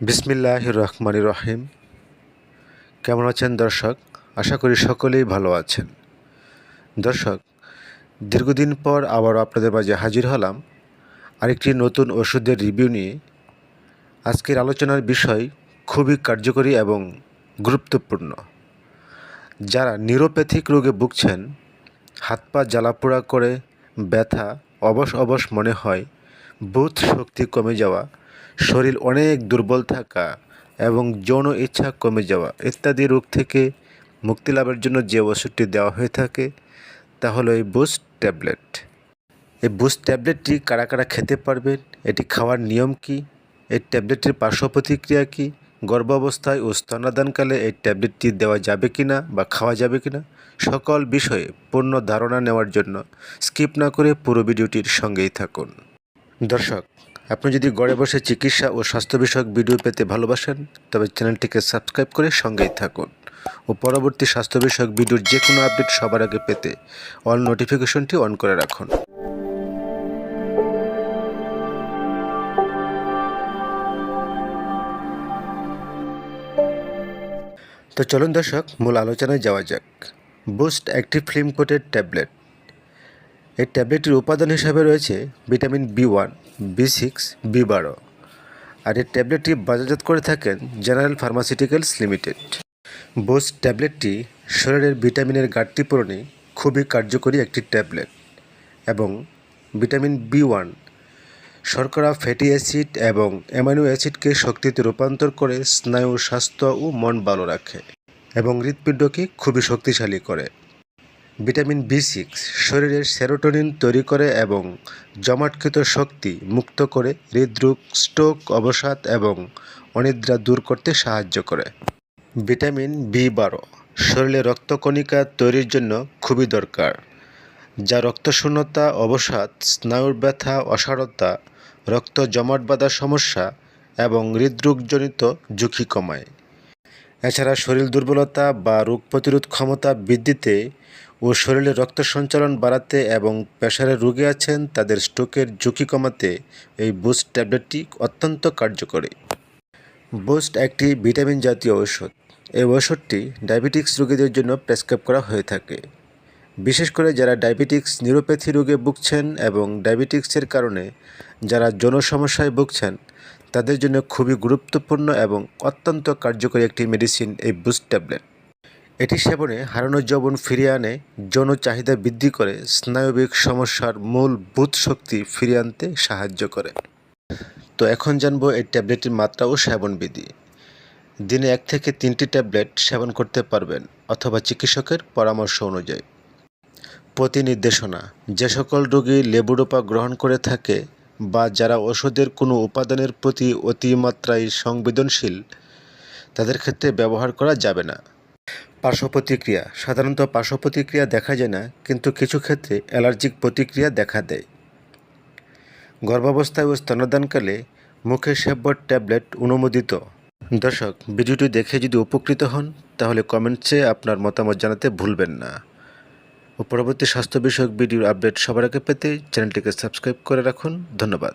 বিসমিল্লাহ রহমান রহিম। কেমন আছেন দর্শক? আশা করি সকলেই ভালো আছেন। দর্শক, দীর্ঘদিন পর আবার আপনাদের মাঝে হাজির হলাম আরেকটি নতুন ওষুধের রিভিউ নিয়ে। আজকের আলোচনার বিষয় খুবই কার্যকরী এবং গুরুত্বপূর্ণ। যারা নিউরোপ্যাথিক রোগে ভুগছেন, হাত পা জ্বালাপোড়া করে ব্যথা অবশ অবশ মনে হয়, বোধ শক্তি কমে যাওয়া শরীর অনেক দুর্বল থাকা এবং যৌন ইচ্ছা কমে যাওয়া ইত্যাদি রোগ থেকে মুক্তি লাভের জন্য যে ওষুধটি দেওয়া হয়ে থাকে, তা হলো এই বুস্ট ট্যাবলেট। এই বুস্ট ট্যাবলেটটি কারা কারা খেতে পারবেন? এটি খাওয়ার নিয়ম কি? এই ট্যাবলেটটির পার্শ্ব প্রতিক্রিয়া কী? গর্ভাবস্থায় ও স্তনাদানকালে এই ট্যাবলেটটি দেওয়া যাবে কি না বা খাওয়া যাবে কি না সকল বিষয়ে পূর্ণ ধারণা নেওয়ার জন্য স্কিপ না করে পুরো ভিডিওটির সঙ্গেই থাকুন। দর্শক আপনি যদি ঘরে বসে চিকিৎসা ও স্বাস্থ্য বিষয়ক ভিডিও পেতে ভালোবাসেন, তবে চ্যানেলটিকে সাবস্ক্রাইব করে সঙ্গেই থাকুন ও পরবর্তী স্বাস্থ্য বিষয়ক ভিডিওর যে কোনো আপডেট সবার আগে পেতে অল নোটিফিকেশনটি অন করে রাখুন। তো চলুন দর্শক, মূল আলোচনায় যাওয়া যাক। Boost active film coated tablet. এই ট্যাবলেটটির উপাদান হিসাবে রয়েছে vitamin B one, B six, B বারো। আর এই ট্যাবলেটটি বাজারজাত করে থাকেন জেনারেল ফার্মাসিউটিক্যালস লিমিটেড। বোস ট্যাবলেটটি শরীরের ভিটামিনের ঘাটতি পূরণে খুবই কার্যকরী একটি ট্যাবলেট এবং ভিটামিন বি ওয়ান, শর্করা, ফ্যাটি অ্যাসিড এবং অ্যামাইনো অ্যাসিডকে শক্তিতে রূপান্তর করে স্নায়ু, স্বাস্থ্য ও মন ভালো রাখে এবং হৃৎপিণ্ডকে খুবই শক্তিশালী করে। ভিটামিন বি সিক্স শরীরের সেরোটোনিন তৈরি করে এবং জমাটকৃত শক্তি মুক্ত করে হৃদরোগ, স্ট্রোক, অবসাদ এবং অনিদ্রা দূর করতে সাহায্য করে। ভিটামিন বি বারো শরীরে রক্তকণিকা তৈরির জন্য খুবই দরকার, যা রক্তশূন্যতা, অবসাদ, স্নায়ুর ব্যথা, অসারতা, রক্ত জমাট বাঁধার সমস্যা এবং হৃদরোগজনিত ঝুঁকি কমায়। এছাড়া শরীর দুর্বলতা বা রোগ প্রতিরোধ ক্ষমতা বৃদ্ধিতে ও শরীরে রক্ত সঞ্চালন বাড়াতে এবং প্রেশারের রোগী আছেন, তাদের স্ট্রোকের ঝুঁকি কমাতে এই বুস্ট ট্যাবলেটটি অত্যন্ত কার্যকরী। বুস্ট একটি ভিটামিন জাতীয় ঔষধ। এই ওষুধটি ডায়াবেটিক্স রোগীদের জন্য প্রেসক্রাইব করা হয়ে থাকে। বিশেষ করে যারা ডায়াবেটিক্স নিউরোপ্যাথি রোগে ভুগছেন এবং ডায়াবেটিক্সের কারণে যারা যৌন সমস্যায় ভুগছেন, তাদের জন্য খুবই গুরুত্বপূর্ণ এবং অত্যন্ত কার্যকরী একটি মেডিসিন এই বুস্ট ট্যাবলেট। এটি সেবনে হারানো যৌবন ফিরিয়ে আনে যৌন চাহিদা বৃদ্ধি করে, স্নায়বিক সমস্যার মূল বুধ শক্তি ফিরিয়ে আনতে সাহায্য করে। তো এখন জানব এই ট্যাবলেটটির মাত্রা ও সেবন বিধি দিনে এক থেকে তিনটি ট্যাবলেট সেবন করতে পারবেন অথবা চিকিৎসকের পরামর্শ অনুযায়ী। প্রতি নির্দেশনা যে সকল রোগী লেবুডোপা গ্রহণ করে থাকে বা যারা ওষুধের কোনো উপাদানের প্রতি অতিমাত্রায় সংবেদনশীল, তাদের ক্ষেত্রে ব্যবহার করা যাবে না। পার্শ্ব প্রতিক্রিয়া সাধারণত পার্শ্ব প্রতিক্রিয়া দেখা যায় না, কিন্তু কিছু ক্ষেত্রে অ্যালার্জিক প্রতিক্রিয়া দেখা দেয়। গর্ভাবস্থায় ও স্তনদানকালে মুখে সেব্য ট্যাবলেট অনুমোদিত। দর্শক, ভিডিওটি দেখে যদি উপকৃত হন, তাহলে কমেন্টসে আপনার মতামত জানাতে ভুলবেন না। ও পরবর্তী স্বাস্থ্য বিষয়ক ভিডিওর আপডেট সবার আগে পেতে চ্যানেলটিকে সাবস্ক্রাইব করে রাখুন। ধন্যবাদ।